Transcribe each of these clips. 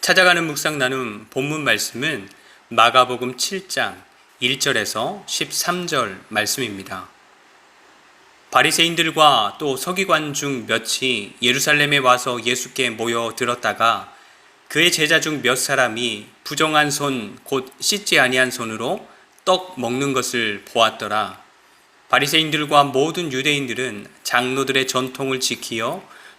찾아가는 묵상 나눔 본문 말씀은 마가복음 7장 1절에서 13절 말씀입니다. 바리새인들과 또 서기관 중 몇이 예루살렘에 와서 예수께 모여 들었다가 그의 제자 중 몇 사람이 부정한 손 곧 씻지 아니한 손으로 떡 먹는 것을 보았더라. 바리새인들과 모든 유대인들은 장로들의 전통을 지키어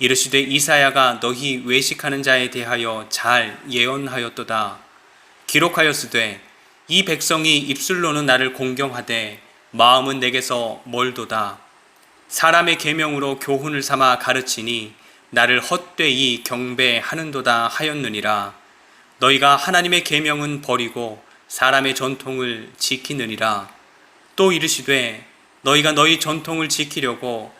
이르시되 이사야가 너희 외식하는 자에 대하여 잘 예언하였도다. 기록하였으되 이 백성이 입술로는 나를 공경하되 마음은 내게서 멀도다. 사람의 계명으로 교훈을 삼아 가르치니 나를 헛되이 경배하는도다 하였느니라. 너희가 하나님의 계명은 버리고 사람의 전통을 지키느니라. 또 이르시되 너희가 너희 전통을 지키려고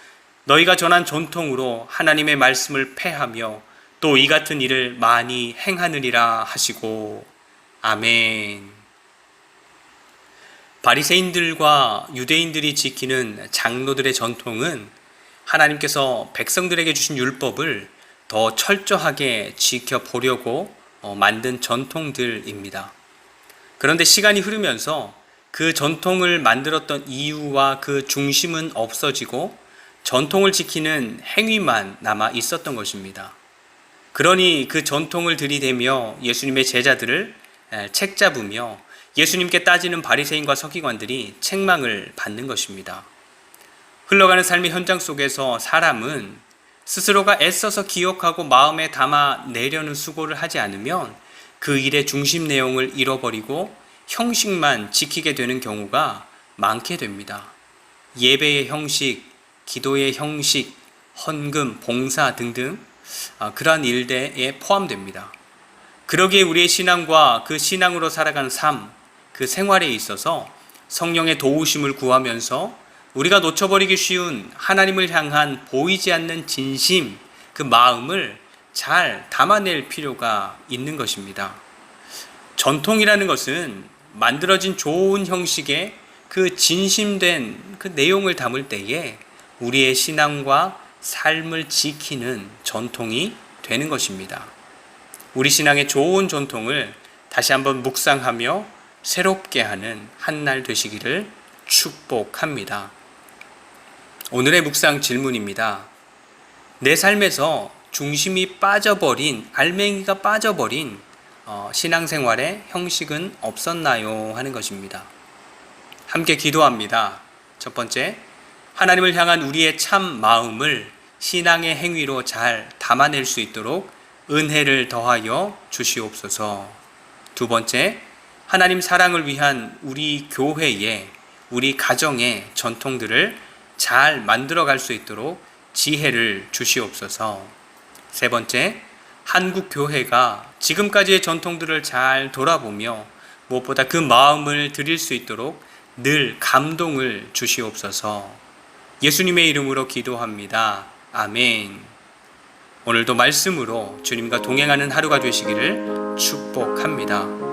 너희가 전한 전통으로 하나님의 말씀을 패하며 또 이 같은 일을 많이 행하느니라 하시고 아멘. 바리새인들과 유대인들이 지키는 장로들의 전통은 하나님께서 백성들에게 주신 율법을 더 철저하게 지켜보려고 어, 만든 전통들입니다. 그런데 시간이 흐르면서 그 전통을 만들었던 이유와 그 중심은 없어지고 전통을 지키는 행위만 남아 있었던 것입니다. 그러니 그 전통을 들이대며 예수님의 제자들을 책 잡으며 예수님께 따지는 바리새인과 서기관들이 책망을 받는 것입니다. 흘러가는 삶의 현장 속에서 사람은 스스로가 애써서 기억하고 마음에 담아 내려는 수고를 하지 않으면 그 일의 중심 내용을 잃어버리고 형식만 지키게 되는 경우가 많게 됩니다. 예배의 형식, 기도의 형식, 헌금, 봉사 등등 아, 그러한 일대에 포함됩니다. 그러기에 우리의 신앙과 그 신앙으로 살아가는 삶, 그 생활에 있어서 성령의 도우심을 구하면서 우리가 놓쳐버리기 쉬운 하나님을 향한 보이지 않는 진심, 그 마음을 잘 담아낼 필요가 있는 것입니다. 전통이라는 것은 만들어진 좋은 형식의 그 진심된 그 내용을 담을 때에 우리의 신앙과 삶을 지키는 전통이 되는 것입니다. 우리 신앙의 좋은 전통을 다시 한번 묵상하며 새롭게 하는 한 날 되시기를 축복합니다. 오늘의 묵상 질문입니다. 내 삶에서 중심이 빠져버린, 알맹이가 빠져버린 어, 신앙생활의 형식은 없었나요? 하는 것입니다. 함께 기도합니다. 첫 번째, 하나님을 향한 우리의 참 마음을 신앙의 행위로 잘 담아낼 수 있도록 은혜를 더하여 주시옵소서. 두 번째, 하나님 사랑을 위한 우리 교회의, 우리 가정의 전통들을 잘 만들어 갈 수 있도록 지혜를 주시옵소서. 세 번째, 한국 교회가 지금까지의 전통들을 잘 돌아보며 무엇보다 그 마음을 드릴 수 있도록 늘 감동을 주시옵소서. 예수님의 이름으로 기도합니다. 아멘. 오늘도 말씀으로 주님과 동행하는 하루가 되시기를 축복합니다.